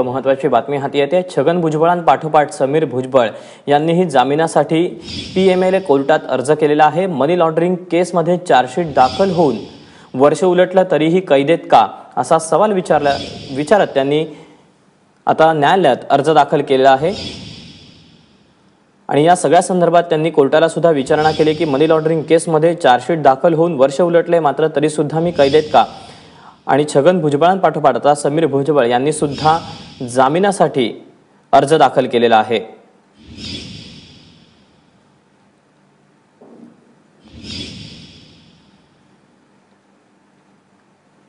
एक महत्वाची बातमी हाती येते. छगन भुजबळांपाठोपाठ समीर भुजबळ यांनीही जामिनासाठी पीएमएलए कोर्टात अर्ज केलेला आहे. मनी लॉन्ड्रिंग केसमध्ये चार्जशीट दाखल होऊन वर्ष उलटलं तरीही कैदेत का? असा सवाल विचारला विचारत त्यांनी आता न्यायालयात अर्ज दाखल केलेला आहे. आणि या सगळ्या संदर्भात त्यांनी कोर्टाला सुद्धा विचारणा केली की मनी लॉन्ड्रिंग केसमध्ये चार्जशीट दाखल होऊन वर्ष उलटले मात्र तरीसुद्धा मी कैदेत का? आणि छगन भुजबळांपाठोपाठ आता समीर भुजबळ यांनी सुद्धा जामिनासाठी अर्ज दाखल केलेला आहे.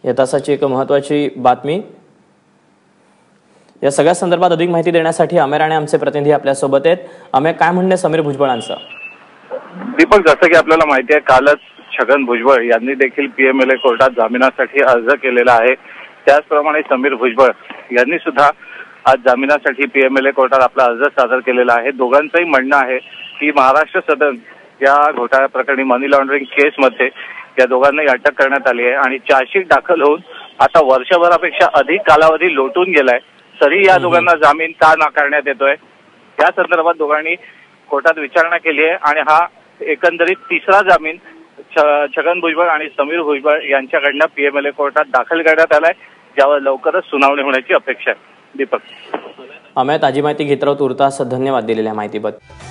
या तासाची एक महत्वाची बातमी. या सगळ्या संदर्भात अधिक माहिती देण्यासाठी अमेर आणि आमचे प्रतिनिधी आपल्यासोबत आहेत. अमेर काय म्हणणे समीर भुजबळांचं? दीपक जसं की आपल्याला माहिती आहे कालच छगन भुजबळ यांनी देखील पीएमएलए कोर्टात जामिनासाठी अर्ज केलेला आहे. त्याचप्रमाणे समीर भुजबळ यांनी सुद्धा आज जामिनासाठी पीएमएलए कोर्टात आपला अर्ज सादर केलेला आहे. दोघांचंही म्हणणं आहे की महाराष्ट्र सदन या घोटाळ्या प्रकरणी मनी लॉन्ड्रिंग केसमध्ये या दोघांनाही अटक करण्यात आली आहे आणि चार्जशीट दाखल होऊन आता वर्षभरापेक्षा अधिक कालावधी लोटून गेलाय तरी या दोघांना जामीन का नाकारण्यात येतोय? या संदर्भात दोघांनी कोर्टात विचारणा केली आहे आणि हा एकंदरीत तिसरा जामीन छगन भुजबळ आणि समीर भुजबळ यांच्याकडनं पीएमएलए कोर्टात दाखल करण्यात आलाय. ज्यावर लवकरच सुनावणी होण्याची अपेक्षा आहे. दीपक. अमेय ताजी माहिती घेत राहू तुर्तास धन्यवाद दिलेल्या माहितीबद्दल.